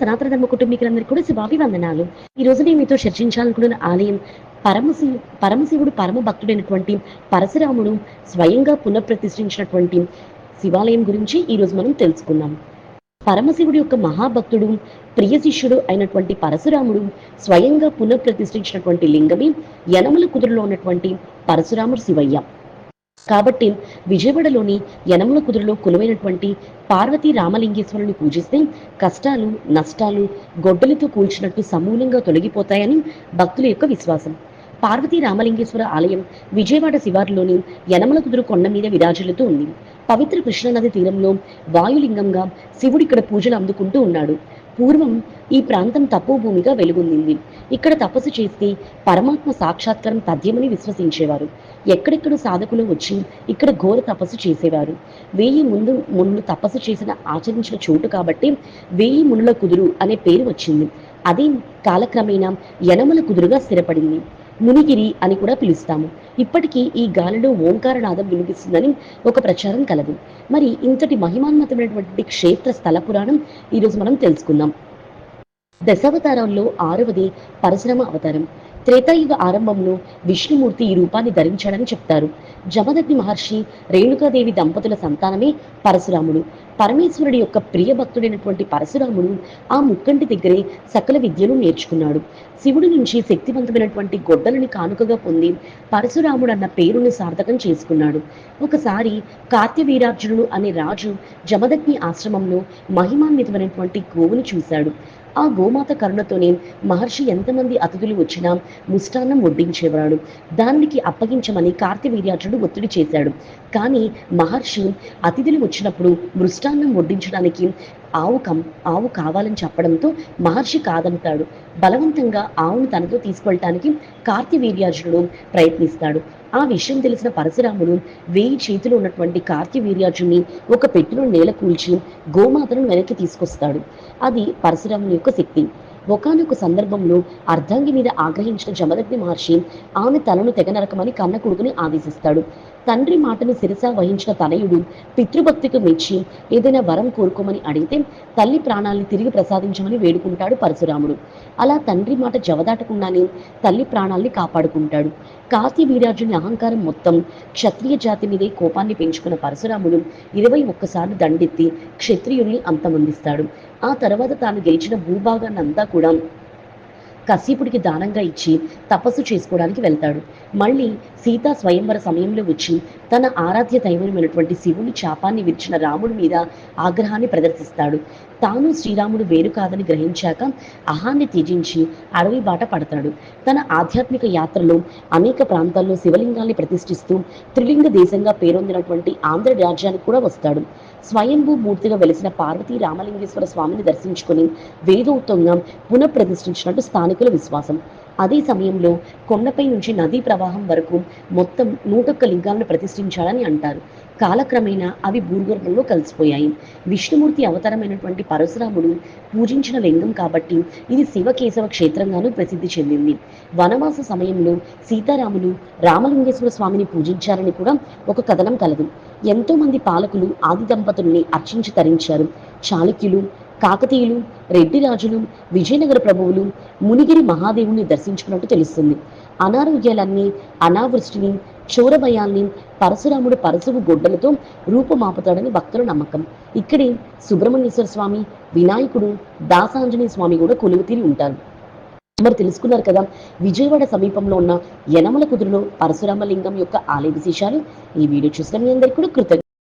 సనాతన ధర్మ కుటుంబీకులందరికీ కూడా శుభాభివందనాలు. ఈ రోజు నేను మీతో చర్చించాలనుకున్న ఆలయం పరమశివ పరమశివుడు పరమ భక్తుడైనటువంటి పరశురాముడు స్వయంగా పునఃప్రతిష్ఠించినటువంటి శివాలయం గురించి ఈ రోజు మనం తెలుసుకుందాం. పరమశివుడి యొక్క మహాభక్తుడు ప్రియ శిష్యుడు అయినటువంటి పరశురాముడు స్వయంగా పునఃప్రతిష్ఠించినటువంటి లింగమే యనముల కుదురులో ఉన్నటువంటి పరశురాముడు శివయ్య. కాబట్టి విజయవాడలోని యనమల కుదురులో కొలువైనటువంటి పార్వతీ రామలింగేశ్వరుని పూజిస్తే కష్టాలు నష్టాలు గొడ్డలితో కూల్చినట్టు సమూలంగా తొలగిపోతాయని భక్తుల యొక్క విశ్వాసం. పార్వతీ రామలింగేశ్వర ఆలయం విజయవాడ శివారులోని యనమల కుదురు కొండ మీద విరాజులుతూ ఉంది. పవిత్ర కృష్ణానది తీరంలో వాయులింగంగా శివుడిక్కడ పూజలు అందుకుంటూ ఉన్నాడు. పూర్వం ఈ ప్రాంతం తప్పు భూమిగా వెలుగొందింది. ఇక్కడ తపస్సు చేస్తే పరమాత్మ సాక్షాత్కారం తథ్యమని విశ్వసించేవారు. ఎక్కడెక్కడ సాధకులు వచ్చి ఇక్కడ ఘోర తపస్సు చేసేవారు. వేయి ముందు మునులు తపస్సు చేసిన ఆచరించిన చోటు కాబట్టి వేయి మునుల కుదురు అనే పేరు వచ్చింది. అది కాలక్రమేణా యనమల కుదురుగా స్థిరపడింది. మునిగిరి అని కూడా పిలుస్తాము. ఇప్పటికీ ఈ గాలిలో ఓంకారనాదం వినిపిస్తుందని ఒక ప్రచారం కలదు. మరి ఇంతటి మహిమాన్మతమైనటువంటి క్షేత్ర స్థల పురాణం ఈరోజు మనం తెలుసుకుందాం. దశావతారంలో ఆరవది పరశురామ అవతారం. త్రేతాయుగ ఆరంభంలో విష్ణుమూర్తి ఈ రూపాన్ని ధరించాడని చెప్తారు. జమదగ్ని మహర్షి రేణుకాదేవి దంపతుల సంతానమే పరశురాముడు. పరమేశ్వరుడి యొక్క ప్రియ భక్తుడైనటువంటి పరశురాముడు ఆ ముక్కంటి దగ్గరే సకల విద్యను నేర్చుకున్నాడు. శివుడి నుంచి శక్తివంతమైనటువంటి గొడ్డలని కానుకగా పొంది పరశురాముడు అన్న పేరుని సార్థకం చేసుకున్నాడు. ఒకసారి కార్త్యవీరార్జునుడు అనే రాజు జమదగ్ని ఆశ్రమంలో మహిమాన్వితమైనటువంటి గోవుని చూశాడు. ఆ గోమాత కరుణతోనే మహర్షి ఎంతమంది అతిథులు వచ్చినా ముష్టాన్నం వడ్డించేవాడు. దానికి అప్పగించమని కార్తివీర్యాచుడు ఒత్తిడి చేశాడు. కానీ మహర్షి అతిథులు వచ్చినప్పుడు మృష్టాన్నం వడ్డించడానికి ఆవు కం ఆవు కావాలని చెప్పడంతో మహర్షి కాదంటాడు. బలవంతంగా ఆవును తనతో తీసుకెళ్ళటానికి కార్తివీర్యార్జునుడు ప్రయత్నిస్తాడు. ఆ విషయం తెలిసిన పరశురాముడు వేయి చేతిలో ఉన్నటువంటి కార్తివీర్యార్జుని ఒక పెట్టెలో నేల కూల్చి గోమాతను వెనక్కి తీసుకొస్తాడు. అది పరశురాముని యొక్క శక్తి. ఒకనొక సందర్భంలో అర్ధాంగి మీద ఆగ్రహించిన జమదగ్ని మహర్షి ఆమె తలను తెగనరకమని కన్న కొడుకుని ఆదేశిస్తాడు. తండ్రి మాటను శిరస వహించిన తనయుడు పితృభక్తికి మెచ్చి ఏదైనా వరం కోరుకోమని అడిగితే తల్లి ప్రాణాల్ని తిరిగి ప్రసాదించమని వేడుకుంటాడు పరశురాముడు. అలా తండ్రి మాట జవదాటకుండానే తల్లి ప్రాణాల్ని కాపాడుకుంటాడు. కాశీ వీరార్జుని అహంకారం మొత్తం క్షత్రియ జాతి మీదే కోపాన్ని పెంచుకున్న పరశురాముడు ఇరవై ఒక్కసార్లు దండెత్తి క్షత్రియుల్ని అంతమందిస్తాడు. ఆ తర్వాత తాను గెలిచిన భూభాగాన్ని అంతా కూడా కశ్యపుడికి దానంగా ఇచ్చి తపస్సు చేసుకోవడానికి వెళ్తాడు. మళ్ళీ సీతా స్వయంవర సమయంలో వచ్చి తన ఆరాధ్య దైవమైనటువంటి శివుని చాపాన్ని విరిచిన రాముడి మీద ఆగ్రహాన్ని ప్రదర్శిస్తాడు. తాను శ్రీరాముడు వేరు కాదని గ్రహించాక అహాన్ని త్యజించి అడవి బాట పడతాడు. తన ఆధ్యాత్మిక యాత్రలో అనేక ప్రాంతాల్లో శివలింగాల్ని ప్రతిష్ఠిస్తూ త్రిలింగ దేశంగా పేరొందినటువంటి ఆంధ్ర రాజ్యానికి కూడా వస్తాడు. స్వయంభూ మూర్తిగా వెలిసిన పార్వతీ రామలింగేశ్వర స్వామిని దర్శించుకుని వేదోక్తంగా పునఃప్రతిష్ఠించినట్టు స్థానికుల విశ్వాసం. అదే సమయంలో కొండపై నుంచి నదీ ప్రవాహం వరకు మొత్తం నూటొక్క లింగాలను ప్రతిష్ఠించాలని అంటారు. కాలక్రమేణా అవి భూగర్భంలో కలిసిపోయాయి. విష్ణుమూర్తి అవతారమైనటువంటి పరశురాముడు పూజించిన లింగం కాబట్టి ఇది శివకేశవ క్షేత్రంగాను ప్రసిద్ధి చెందింది. వనవాస సమయంలో సీతారాములు రామలింగేశ్వర స్వామిని పూజించారని కూడా ఒక కథనం కలదు. ఎంతో మంది పాలకులు ఆది దంపతుల్ని అర్చించి తరించారు. చాళుక్యులు కాకతీయులు రెడ్డి రాజులు విజయనగర ప్రభువులు మునిగిరి మహాదేవుని దర్శించుకున్నట్టు తెలుస్తుంది. అనారోగ్యాలన్నీ అనావృష్టిని చోరభయాల్ని పరశురాముడు పరశువు గొడ్డలతో రూపమాపుతాడని భక్తుల నమ్మకం. ఇక్కడే సుబ్రహ్మణ్యేశ్వర స్వామి వినాయకుడు దాసాంజనేయ స్వామి కూడా కొలువుతీరి ఉంటారు. మరి తెలుసుకున్నారు కదా విజయవాడ సమీపంలో ఉన్న యనమల కుదురులో పరశురామ లింగం యొక్క ఆలయ విశేషాలు. ఈ వీడియో చూసిన మీ అందరికీ కూడా కృతజ్ఞ